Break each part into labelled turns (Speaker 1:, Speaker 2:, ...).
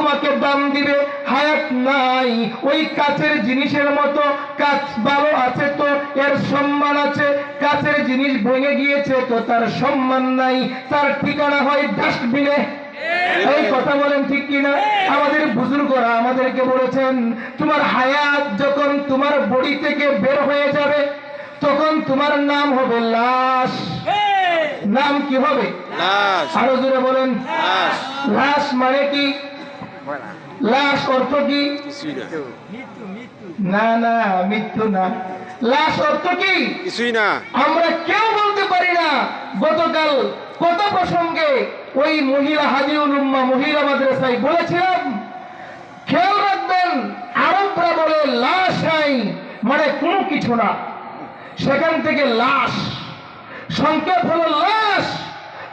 Speaker 1: তোমাকে দাম দিবে হায়াত নাই। ওই কাছের জিনিসের মতো কাজ ভালো আছে তো এর সম্মান আছে। কাছের জিনিস ভেঙে গিয়েছে তো তার সম্মান নাই। তার ঠিকানা হয় ডাস্টবিনে এই কথা বলেন ঠিক কিনা? আমাদের বুজুর্গরা আমাদেরকে বলেছেন তোমার হায়াত যখন তোমার বডি থেকে বের হয়ে যাবে তখন তোমার নাম হবে লাশ। নাম কি হবে?
Speaker 2: লাশ।
Speaker 1: আরও জোরে বলেন।
Speaker 2: লাশ।
Speaker 1: লাশ মানে কি? লাশ অর্থ কি?
Speaker 2: না।
Speaker 1: না না মৃত্যু না। লাশ অর্থ কি?
Speaker 2: কিছুই না।
Speaker 1: আমরা কেউ বলতে পারি না গতকাল কত প্রসঙ্গে ওই মহিলা হাজিউল উম্মা মহিলা মাদ্রাসায় বলেছিলাম খেয়াল রাখবেন আরবরা বলে লাশ নাই মানে কোনো কিছু না। সেখান থেকে লাশ সংক্ষেপ হলো লাশ।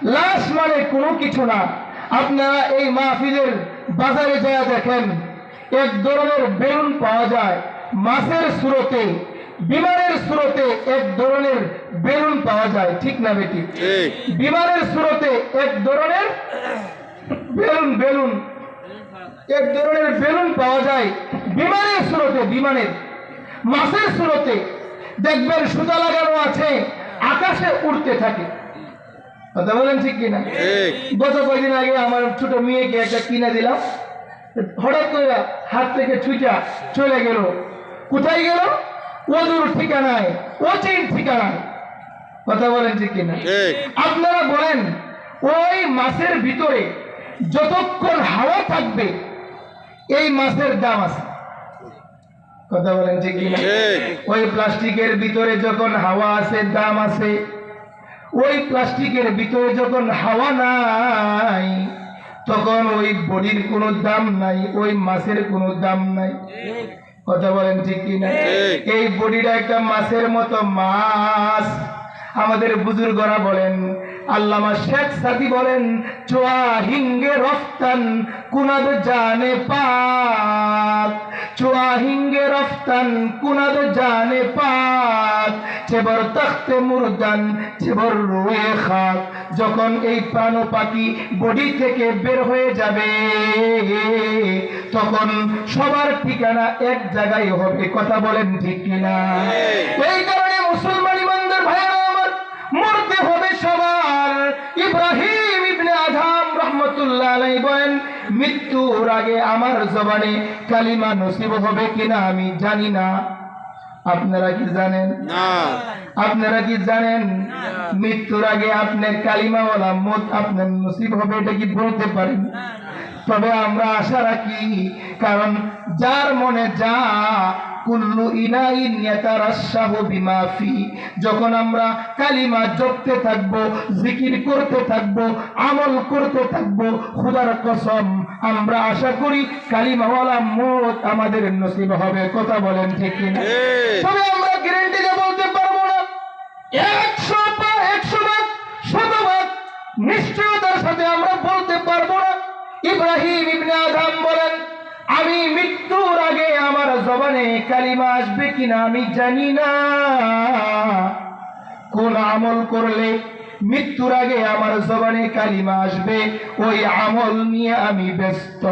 Speaker 1: লাশ মানে কোনো কিছু না। আপনারা এই মাহফিলের বাজারে যায় দেখেন এক ধরনের বেলুন পাওয়া যায়। মাছের স্রোতে বিমানের স্রোতে এক ধরনের বেলুন পাওয়া যায়। ঠিক না বেটি? বিমানের স্রোতে এক ধরনের বেলুন বেলুন। এক ধরনের বেলুন পাওয়া যায় বিমানের স্রোতে বিমানের। মাছের স্রোতে দেখবেন সুতা লাগানো আছে আকাশে উড়তে থাকে। কথা বলেন ঠিক কিনা? গত কয়েকদিন আগে আমার ছোট মেয়েকে একটা কিনে দিলাম। হঠাৎ করে হাত থেকে ছুঁচা চলে গেল। কোথায় গেল? ওদূর ঠিকানায় ঠিকানায়। কথা বলেন ঠিক কিনা? আপনারা বলেন ওই মাছের ভিতরে যতক্ষণ হাওয়া থাকবে এই মাছের দাম আছে। কথা বলেন ঠিক কিনা? ওই প্লাস্টিকের ভিতরে যখন হাওয়া আছে দাম আছে ওই প্লাস্টিকের ভিতরে যখন হাওয়া নাই তখন ওই বডির কোনো দাম নাই ওই মাছের কোনো দাম নাই। কথা বলেন ঠিক কিনা এই বডিটা একটা মাছের মতো মাছ। আমাদের বুজুর্গরা বলেন আল্লামা শেখ সাদি বলেন চোয়া হিঙ্গে রফতান কুনাদ জানে পাক। চোয়া হিঙ্গে রফতান কুনাদ জানে পাক। চেবর তখতে মুরদান চেবর রুয়ে খাক। যখন এই প্রাণ পাখি বডি থেকে বের হয়ে যাবে তখন সবার ঠিকানা এক জায়গায় হবে। কথা বলেন ঠিক কিনা? এই কারণে মুসলমান ইমানদার ভাইয়েরা আমার মরতে হবে সবার। ইব্রাহিম ইবনে আধাম রহমতুল্লাহ আলাইহি বলেন মৃত্যুর আগে আমার জবানে কালিমা নসিব হবে কিনা আমি জানি না। আপনারা কি জানেন? আপনারা কি জানেন? মৃত্যুর আগে আপনার কালিমাওয়ালা মত আপনার নসিব হবে এটা কি বলতে পারেন? তবে আমরা আশা রাখি কারণ যার মনে যা কুল্লু ইনাইন ইয়াতারাশাহু বিমা ফি। যখন আমরা কালিমা জপতে থাকব জিকির করতে থাকব আমল করতে থাকব খোদার কসম আমরা আশা করি কালিমাওয়ালা মত আমাদের নসিব হবে। কথা বলেন ঠিক কিনা? তবে আমরা গ্যারেন্টিতে বলতে পারব না। একশো বা একশো ভাগ শতভাগ নিশ্চয়তার সাথে আমরা বলতে পারব না। ইব্রাহিম ইবনে আদম বলেন আমি মৃত্যুর জবানে কালিমা আসবে কিনা আমি জানি না। কোন আমল করলে মৃত্যুর আগে আমার জবানে কালিমা আসবে, ওই আমল নিয়ে আমি ব্যস্ত।